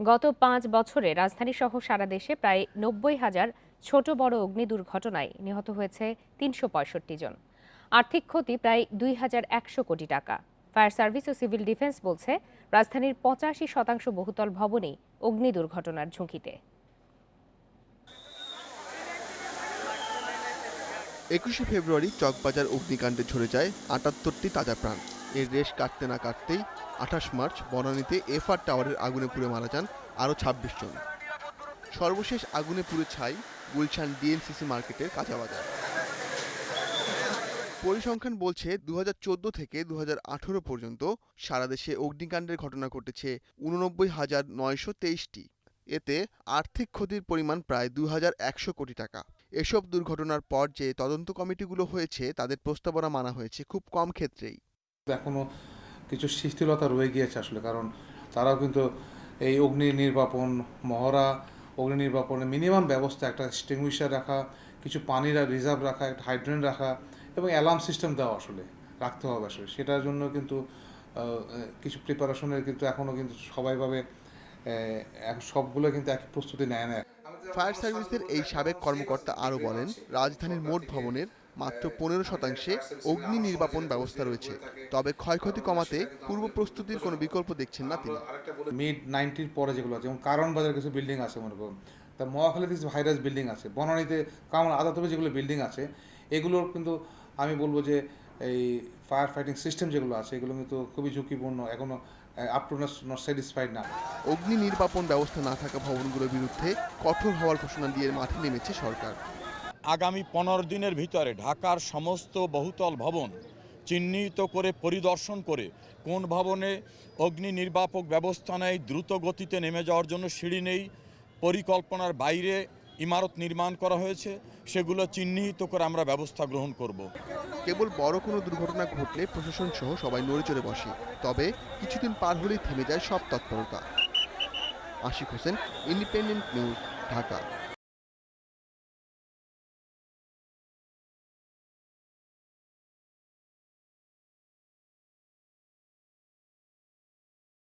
গত পাঁচ বছরে রাজধানী সহ সারা দেশে প্রায় নব্বই হাজার ছোট বড় অগ্নি দুর্ঘটনায় নিহত হয়েছে তিনশো পঁয়ষট্টি জন। আর্থিক ক্ষতি প্রায় দুই হাজার একশো কোটি টাকা। ফায়ার সার্ভিস ও সিভিল ডিফেন্স বলছে, রাজধানীর পঁচাশি শতাংশ বহুতল ভবনই অগ্নি দুর্ঘটনার ঝুঁকিতে। একুশে ফেব্রুয়ারি চকবাজার অগ্নিকাণ্ডে ঝরে যায় আটাত্তরটি তাজা প্রাণ। এর রেশ কাটতে না কাটতেই আঠাশ মার্চ বনানীতে এফআর টাওয়ারের আগুনে পুড়ে মারা যান আরও ছাব্বিশ জন। সর্বশেষ আগুনে পুড়ে ছাই গুলশান ডিএনসিসি মার্কেটের কাঁচা বাজার পরিসংখ্যান বলছে দু হাজার চোদ্দ থেকে দু হাজার আঠারো পর্যন্ত সারা দেশে অগ্নিকাণ্ডের ঘটনা ঘটেছে উননব্বই হাজার নয়শো তেইশটি। এতে আর্থিক ক্ষতির পরিমাণ প্রায় দু হাজার একশো কোটি টাকা। এসব দুর্ঘটনার পর যে তদন্ত কমিটিগুলো হয়েছে, তাদের প্রস্তাবনা মানা হয়েছে খুব কম ক্ষেত্রেই। এখনও কিছু শিথিলতা রয়ে গিয়েছে আসলে, কারণ তারাও কিন্তু এই অগ্নি নির্বাপন মহড়া, অগ্নি নির্বাপনের মিনিমাম ব্যবস্থা, একটা স্টিংগুইশার রাখা, কিছু পানির রিজার্ভ রাখা, একটা হাইড্রেন রাখা এবং অ্যালার্ম সিস্টেম দেওয়া আসলে, রাখতে হবে আসলে। সেটার জন্য কিন্তু কিছু প্রিপারেশনের কিন্তু এখনও কিন্তু সবাইভাবে সবগুলো কিন্তু এক প্রস্তুতি নেয় না। ফায়ার সার্ভিসের এই সাবেক কর্মকর্তা আরও বলেন রাজধানীর মোট ভবনের মাত্র পনেরো শতাংশে অগ্নি নির্বাপন ব্যবস্থা রয়েছে। তবে ক্ষয়ক্ষতি কমাতে পূর্ব প্রস্তুতির কোনো বিকল্প দেখছেন না তিনি মিড নাইনটির পরে যেগুলো আছে যেমন কারণ বাজার কিছু বিল্ডিং আছে মনে করুন তা মহাখালীতে কিছু ভাইরাস বিল্ডিং আছে বনানীতে কামন আদাতবে যেগুলো বিল্ডিং আছে এগুলোর কিন্তু আমি বলব যে এই ফায়ার ফাইটিং সিস্টেম যেগুলো আছে এগুলো কিন্তু খুবই ঝুঁকিপূর্ণ। এখনও আপ টু নট স্যাটিসফাইড না। অগ্নি নির্বাপন ব্যবস্থা না থাকা ভবনগুলোর বিরুদ্ধে কঠোর হওয়ার ঘোষণা দিয়ে মাঠে নেমেছে সরকার। আগামী পনেরো দিনের ভিতরে ঢাকার সমস্ত বহুতল ভবন চিহ্নিত করে পরিদর্শন করে কোন ভবনে অগ্নি নির্বাপক ব্যবস্থা নেই দ্রুত গতিতে নেমে যাওয়ার জন্য সিঁড়ি নেই পরিকল্পনার বাইরে ইমারত নির্মাণ করা হয়েছে, সেগুলো চিহ্নিত করে আমরা ব্যবস্থা গ্রহণ করব। কেবল বড় কোনো দুর্ঘটনা ঘটলে প্রশাসন সহ সবাই নড়ে চড়ে বসে, তবে কিছুদিন পার হলেই থেমে যায় সব তৎপরতা। Ashiq Hossain Independent News Dhaka.